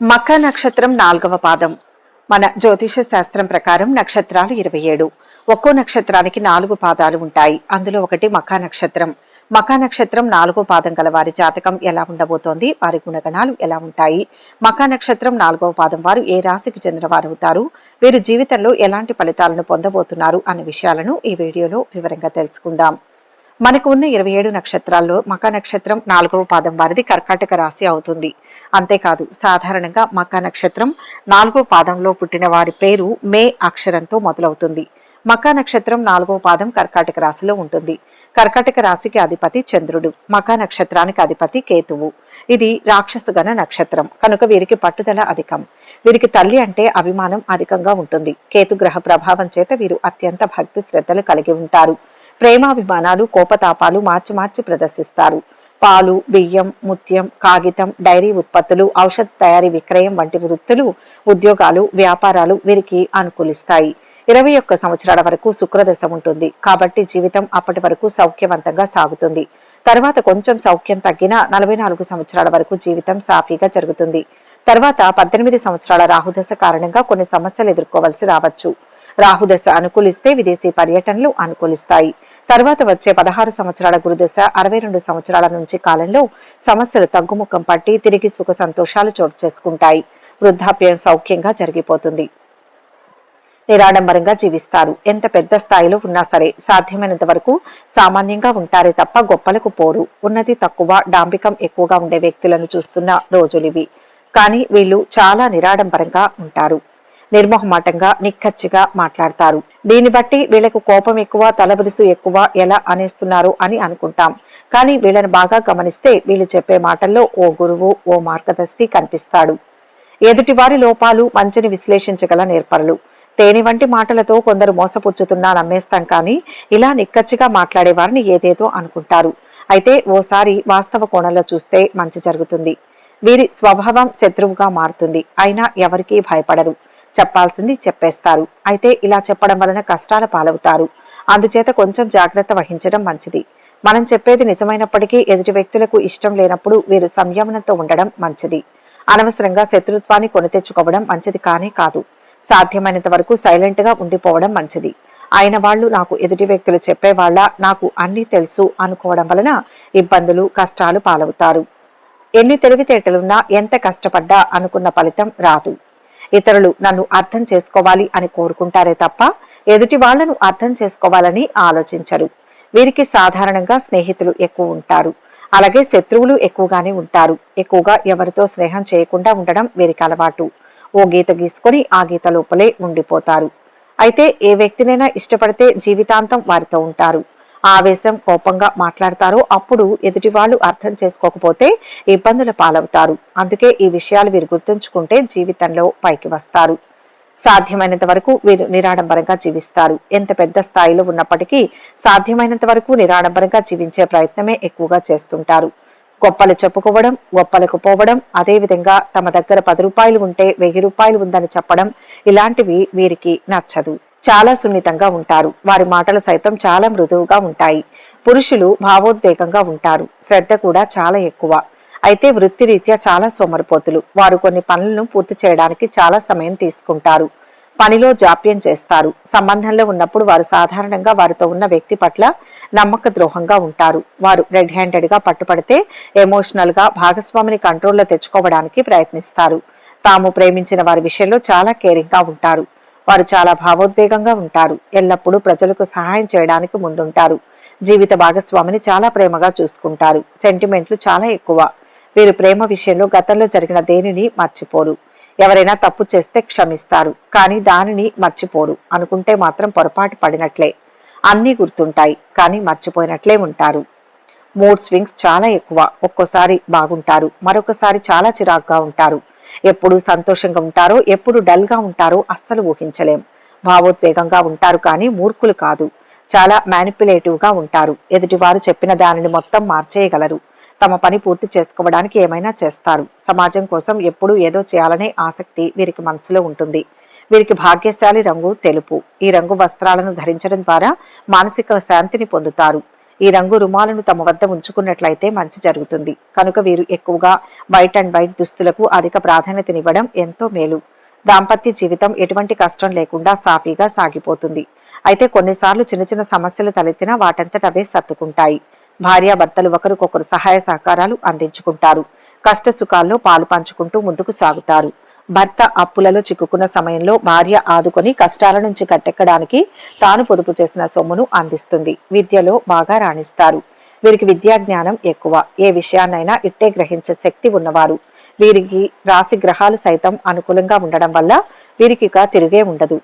మక నక్షత్రం నాలుగవ పాదం. మన జ్యోతిష శాస్త్రం ప్రకారం నక్షత్రాలు ఇరవై ఏడు. ఒక్కో నక్షత్రానికి నాలుగు పాదాలు ఉంటాయి. అందులో ఒకటి మఖ నక్షత్రం. మఖ నక్షత్రం నాలుగో పాదం గల వారి జాతకం ఎలా ఉండబోతోంది? వారి గుణగణాలు ఎలా ఉంటాయి? మకా నక్షత్రం నాలుగవ పాదం వారు ఏ రాశికి చెందిన వారు అవుతారు? వీరు జీవితంలో ఎలాంటి ఫలితాలను పొందబోతున్నారు? అనే విషయాలను ఈ వీడియోలో వివరంగా తెలుసుకుందాం. మనకు ఉన్న ఇరవై ఏడు నక్షత్రాల్లో మక నక్షత్రం నాలుగవ పాదం వారిది కర్కాటక రాశి అవుతుంది. అంతేకాదు సాధారణంగా మక్కా నక్షత్రం నాలుగో పాదంలో పుట్టిన వారి పేరు మే అక్షరంతో మొదలవుతుంది. మకా నక్షత్రం నాలుగో పాదం కర్కాటక రాశిలో ఉంటుంది. కర్కాటక రాశికి అధిపతి చంద్రుడు మకా నక్షత్రానికి అధిపతి కేతువు. ఇది రాక్షసగణ నక్షత్రం కనుక వీరికి పట్టుదల అధికం. వీరికి తల్లి అంటే అభిమానం అధికంగా ఉంటుంది. కేతు గ్రహ ప్రభావం చేత వీరు అత్యంత భక్తి శ్రద్ధలు కలిగి ఉంటారు. ప్రేమాభిమానాలు కోపతాపాలు మార్చి మార్చి ప్రదర్శిస్తారు. పాలు బియ్యం ముత్యం కాగితం డైరీ ఉత్పత్తులు ఔషధ తయారీ విక్రయం వంటి వృత్తులు ఉద్యోగాలు వ్యాపారాలు వీరికి అనుకూలిస్తాయి. ఇరవై ఒక్క సంవత్సరాల వరకు శుక్రదశ ఉంటుంది. కాబట్టి జీవితం అప్పటి వరకు సౌఖ్యవంతంగా సాగుతుంది. తర్వాత కొంచెం సౌఖ్యం తగ్గిన నలభై నాలుగు సంవత్సరాల వరకు జీవితం సాఫీగా జరుగుతుంది. తర్వాత పద్దెనిమిది సంవత్సరాల రాహుదశ కారణంగా కొన్ని సమస్యలు ఎదుర్కోవలసి రావచ్చు. రాహుదశ అనుకూలిస్తే విదేశీ పర్యటనలు అనుకూలిస్తాయి. తర్వాత వచ్చే పదహారు సంవత్సరాల గురుదశ అరవై రెండు సంవత్సరాల నుంచి కాలంలో సమస్యలు తగ్గుముఖం పట్టి తిరిగి సుఖ సంతోషాలు చోటు చేసుకుంటాయి. వృద్ధాప్యం సౌఖ్యంగా జరిగిపోతుంది. నిరాడంబరంగా జీవిస్తారు. ఎంత పెద్ద స్థాయిలో ఉన్నా సరే సాధ్యమైనంత వరకు సామాన్యంగా ఉంటారే తప్ప గొప్పలకు పోరు. ఉన్నది తక్కువ డాంబికం ఎక్కువగా ఉండే వ్యక్తులను చూస్తున్న రోజులివి. కానీ వీళ్ళు చాలా నిరాడంబరంగా ఉంటారు. నిర్మోహమాటంగా నిక్కచ్చిగా మాట్లాడతారు. దీన్ని బట్టి వీళ్ళకు కోపం ఎక్కువ తలబిరుసు ఎక్కువ ఎలా అనేస్తున్నారు అని అనుకుంటాం. కానీ వీళ్ళని బాగా గమనిస్తే వీళ్ళు చెప్పే మాటల్లో ఓ గురువు ఓ మార్గదర్శి కనిపిస్తాడు. ఎదుటివారి లోపాలు మంచిని విశ్లేషించగల నేర్పరులు. తేనె వంటి మాటలతో కొందరు మోసపుచ్చుతున్నా నమ్మేస్తాం కానీ ఇలా నిక్కచ్చిగా మాట్లాడేవారిని ఏదేదో అనుకుంటారు. అయితే ఓసారి వాస్తవ కోణంలో చూస్తే మంచి జరుగుతుంది. వీరి స్వభావం శత్రువుగా మారుతుంది. అయినా ఎవరికీ భయపడరు. చెప్పాల్సింది చెప్పేస్తారు. అయితే ఇలా చెప్పడం వలన కష్టాల పాలవుతారు. అందుచేత కొంచెం జాగ్రత్త వహించడం మంచిది. మనం చెప్పేది నిజమైనప్పటికీ ఎదుటి వ్యక్తులకు ఇష్టం లేనప్పుడు వీరు సంయమనంతో ఉండడం మంచిది. అనవసరంగా శత్రుత్వాన్ని కొని తెచ్చుకోవడం మంచిది కానే కాదు. సాధ్యమైనంత వరకు సైలెంట్గా ఉండిపోవడం మంచిది. ఆయన వాళ్ళు నాకు ఎదుటి వ్యక్తులు చెప్పేవాళ్ళ నాకు అన్నీ తెలుసు అనుకోవడం వలన ఇబ్బందులు కష్టాలు పాలవుతారు. ఎన్ని తెలివితేటలున్నా ఎంత కష్టపడ్డా అనుకున్న ఫలితం రాదు. ఇతరులు నన్ను అర్థం చేసుకోవాలి అని కోరుకుంటారే తప్ప ఎదుటి వాళ్ళను అర్థం చేసుకోవాలని ఆలోచించరు. వీరికి సాధారణంగా స్నేహితులు ఎక్కువ ఉంటారు. అలాగే శత్రువులు ఎక్కువగానే ఉంటారు. ఎక్కువగా ఎవరితో స్నేహం చేయకుండా ఉండడం వీరికి అలవాటు. ఓ గీత గీసుకొని ఆ గీత లోపలే ఉండిపోతారు. అయితే ఏ వ్యక్తినైనా ఇష్టపడితే జీవితాంతం వారితో ఉంటారు. ఆవేశం కోపంగా మాట్లాడతారు. అప్పుడు ఎదుటి వాళ్ళు అర్థం చేసుకోకపోతే ఇబ్బందుల పాలవుతారు. అందుకే ఈ విషయాలు వీరు గుర్తుంచుకుంటే జీవితంలో పైకి వస్తారు. సాధ్యమైనంత వరకు వీరు నిరాడంబరంగా జీవిస్తారు. ఎంత పెద్ద స్థాయిలో ఉన్నప్పటికీ సాధ్యమైనంత వరకు నిరాడంబరంగా జీవించే ప్రయత్నమే ఎక్కువగా చేస్తుంటారు. గొప్పలు చెప్పుకోవడం గొప్పలకు పోవడం అదేవిధంగా తమ దగ్గర పది రూపాయలు ఉంటే వెయ్యి రూపాయలు ఉందని చెప్పడం ఇలాంటివి వీరికి నచ్చదు. చాలా సున్నితంగా ఉంటారు. వారి మాటలు సైతం చాలా మృదువుగా ఉంటాయి. పురుషులు భావోద్వేగంగా ఉంటారు. శ్రద్ధ కూడా చాలా ఎక్కువ. అయితే వృత్తిరీత్యా చాలా సోమరిపోతులు. వారు కొన్ని పనులను పూర్తి చేయడానికి చాలా సమయం తీసుకుంటారు. పనిలో జాప్యం చేస్తారు. సంబంధంలో ఉన్నప్పుడు వారు సాధారణంగా వారితో ఉన్న వ్యక్తి పట్ల నమ్మక ద్రోహంగా ఉంటారు. వారు రెడ్ హ్యాండెడ్గా పట్టుపడితే ఎమోషనల్గా భాగస్వామిని కంట్రోల్లో తెచ్చుకోవడానికి ప్రయత్నిస్తారు. తాము ప్రేమించిన వారి విషయంలో చాలా కేరింగ్గా ఉంటారు. వారు చాలా భావోద్వేగంగా ఉంటారు. ఎల్లప్పుడూ ప్రజలకు సహాయం చేయడానికి ముందుంటారు. జీవిత భాగస్వామిని చాలా ప్రేమగా చూసుకుంటారు. సెంటిమెంట్లు చాలా ఎక్కువ. వీరు ప్రేమ విషయంలో గతంలో జరిగిన దేనిని మర్చిపోరు. ఎవరైనా తప్పు చేస్తే క్షమిస్తారు. కానీ దానిని మర్చిపోరు. అనుకుంటే మాత్రం పొరపాటు పడినట్లే. అన్నీ గుర్తుంటాయి. కానీ మర్చిపోయినట్లే ఉంటారు. మూడ్ స్వింగ్స్ చాలా ఎక్కువ. ఒక్కోసారి బాగుంటారు. మరొకసారి చాలా చిరాగ్గా ఉంటారు. ఎప్పుడు సంతోషంగా ఉంటారో ఎప్పుడు డల్గా ఉంటారో అస్సలు ఊహించలేం. భావోద్వేగంగా ఉంటారు కానీ మూర్ఖులు కాదు. చాలా మ్యానిపులేటివ్గా ఉంటారు. ఎదుటివారు చెప్పిన దానిని మొత్తం మార్చేయగలరు. తమ పని పూర్తి చేసుకోవడానికి ఏమైనా చేస్తారు. సమాజం కోసం ఎప్పుడూ ఏదో చేయాలనే ఆసక్తి వీరికి మనసులో ఉంటుంది. వీరికి భాగ్యశాలి రంగు తెలుపు. ఈ రంగు వస్త్రాలను ధరించడం ద్వారా మానసిక శాంతిని పొందుతారు. ఈ రంగు రుమాలను తమ వద్ద ఉంచుకున్నట్లయితే మంచి జరుగుతుంది. కనుక వీరు ఎక్కువగా వైట్ అండ్ వైట్ దుస్తులకు అధిక ప్రాధాన్యతనివ్వడం ఎంతో మేలు. దాంపత్య జీవితం ఎటువంటి కష్టం లేకుండా సాఫీగా సాగిపోతుంది. అయితే కొన్నిసార్లు చిన్న చిన్న సమస్యలు తలెత్తినా వాటంతట అవే సర్దుకుంటాయి. భార్యాభర్తలు ఒకరికొకరు సహాయ సహకారాలు అందించుకుంటారు. కష్ట సుఖాల్లో పాలు పంచుకుంటూ ముందుకు సాగుతారు. భర్త అప్పులలో చిక్కుకున్న సమయంలో భార్య ఆదుకొని కష్టాల నుంచి కట్టెక్కడానికి తాను పొదుపు చేసిన సొమ్మును అందిస్తుంది. విద్యలో బాగా రాణిస్తారు. వీరికి విద్యా జ్ఞానం ఎక్కువ. ఏ విషయాన్నైనా ఇట్టే గ్రహించే శక్తి ఉన్నవారు. వీరికి రాశి గ్రహాలు సైతం అనుకూలంగా ఉండడం వల్ల వీరికి ఇక తిరిగే ఉండదు.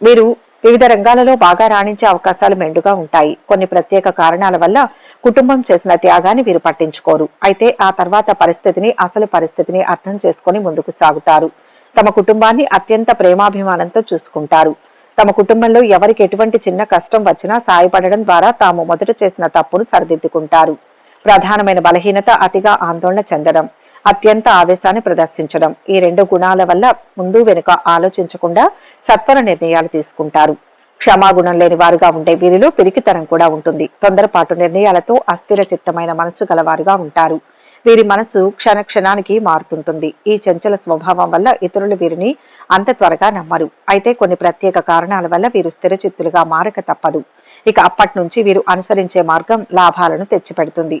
వీరు వివిధ రంగాలలో బాగా రాణించే అవకాశాలు మెండుగా ఉంటాయి. కొన్ని ప్రత్యేక కారణాల వల్ల కుటుంబం చేసిన త్యాగాన్ని వీరు పట్టించుకోరు. అయితే ఆ తర్వాత పరిస్థితిని అసలు పరిస్థితిని అర్థం చేసుకుని ముందుకు సాగుతారు. తమ కుటుంబాన్ని అత్యంత ప్రేమాభిమానంతో చూసుకుంటారు. తమ కుటుంబంలో ఎవరికి ఎటువంటి చిన్న కష్టం వచ్చినా సాయపడడం ద్వారా తాము మొదట చేసిన తప్పును సరిదిద్దుకుంటారు. ప్రధానమైన బలహీనత అతిగా ఆందోళన చెందడం అత్యంత ఆవేశాన్ని ప్రదర్శించడం. ఈ రెండు గుణాల వల్ల ముందు వెనుక ఆలోచించకుండా సత్వర నిర్ణయాలు తీసుకుంటారు. క్షమాగుణం లేని వారుగా ఉండే వీరిలో పిరికితనం కూడా ఉంటుంది. తొందరపాటు నిర్ణయాలతో అస్థిర చిత్తమైన మనసు గలవారుగా ఉంటారు. వీరి మనసు క్షణ క్షణానికి మారుతుంటుంది. ఈ చంచల స్వభావం వల్ల ఇతరులు వీరిని అంత త్వరగా నమ్మరు. అయితే కొన్ని ప్రత్యేక కారణాల వల్ల వీరు స్థిరచిత్తులుగా మారక తప్పదు. ఇక అప్పటి నుంచి వీరు అనుసరించే మార్గం లాభాలను తెచ్చిపెడుతుంది.